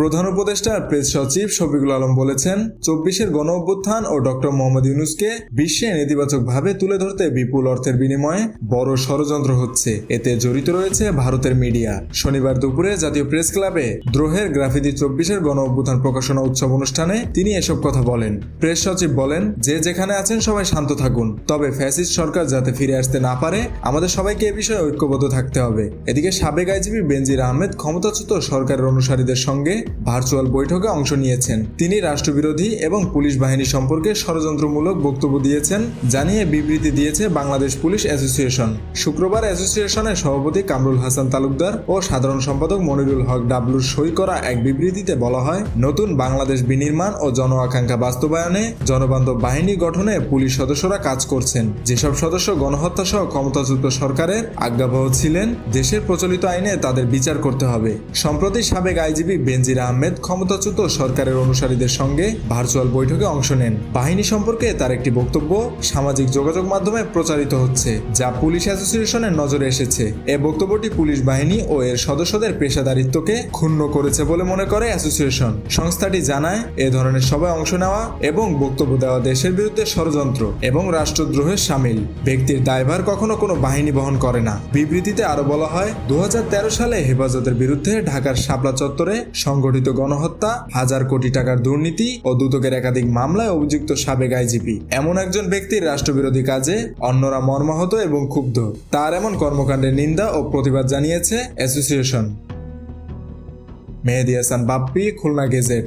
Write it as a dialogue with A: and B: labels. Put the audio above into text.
A: প্রধান উপদেষ্টা প্রেস সচিব শফিকুল আলম বলেছেন, চব্বিশের গণ অভ্যুত্থান ও ডক্টর মোহাম্মদ ইউনুসকে বিশ্বে নেতিবাচকভাবে তুলে ধরতে বিপুল অর্থের বিনিময়ে বড় ষড়যন্ত্র হচ্ছে। এতে জড়িত রয়েছে ভারতের মিডিয়া। শনিবার দুপুরে জাতীয় প্রেস ক্লাবে দ্রোহের গ্রাফিতি চব্বিশের গণ অভ্যুত্থান প্রকাশনা উৎসব অনুষ্ঠানে তিনি এসব কথা বলেন। প্রেস সচিব বলেন, যে যেখানে আছেন সবাই শান্ত থাকুন। তবে ফ্যাসিস্ট সরকার যাতে ফিরে আসতে না পারে, আমাদের সবাইকে এ বিষয়ে ঐক্যবদ্ধ থাকতে হবে। এদিকে সাবেক আইজিপি বেনজির আহমেদ ক্ষমতাচ্যুত সরকারের অনুসারীদের সঙ্গে ভার্চুয়াল বৈঠকে অংশ নিয়েছেন। তিনি রাষ্ট্রবিরোধী এবং পুলিশ বাহিনী সম্পর্কে ষড়যন্ত্রমূলক বক্তব্য দিয়েছেন, জানিয়ে বিবৃতি দিয়েছে বাংলাদেশ পুলিশ অ্যাসোসিয়েশন। শুক্রবার অ্যাসোসিয়েশনের সভাপতি কামরুল হাসান তালুকদার ও সাধারণ সম্পাদক মনিরুল হক ডাবলুর সই করা এক বিবৃতিতে বলা হয়, নতুন বাংলাদেশ বিনির্মাণ ও জন আকাঙ্ক্ষা বাস্তবায়নে জনবান্ধব বাহিনী গঠনে পুলিশ সদস্যরা কাজ করছেন। যেসব সদস্য গণহত্যা সহ ক্ষমতাচ্যুত সরকারের আজ্ঞাবহ ছিলেন, দেশের প্রচলিত আইনে তাদের বিচার করতে হবে। সম্প্রতি সাবেক আইজিপি বেনজির আহমেদ ক্ষমতাচ্যুত সরকারের অনুসারীদের সঙ্গে ভার্চুয়াল বৈঠকে অংশ নেন। বাহিনী সম্পর্কে তার একটি বক্তব্য সামাজিক যোগাযোগ মাধ্যমে প্রচারিত হচ্ছে, যা পুলিশ অ্যাসোসিয়েশনের নজরে এসেছে। এ বক্তব্যটি পুলিশ বাহিনী ও এর সদস্যদের পেশাদারিত্বকে ক্ষুণ্ণ করেছে বলে মনে করে অ্যাসোসিয়েশন। সংস্থাটি জানায়, এ ধরনের সবাই অংশ নেওয়া এবং বক্তব্য দেওয়া দেশের বিরুদ্ধে ষড়যন্ত্র এবং রাষ্ট্রদ্রোহের সামিল। ব্যক্তির দায়ভার কখনো কোনো বাহিনী বহন করে না। বিবৃতিতে আরও বলা হয় দু হাজার তেরো সালে হেফাজতের বিরুদ্ধে ঢাকার শাপলা চত্বরে সংগঠিত গণহত্যা, হাজার কোটি টাকার দুর্নীতি ও দুদকের একাধিক মামলায় অভিযুক্ত সাবেক আইজিপি এমন একজন ব্যক্তির রাষ্ট্রবিরোধী কাজে অন্যরা মর্মাহত এবং ক্ষুব্ধ। তার এমন কর্মকাণ্ডের নিন্দা ও প্রতিবাদ জানিয়েছে অ্যাসোসিয়েশন। মেহেদি হাসান, বাপ্পি, খুলনা গেজেট।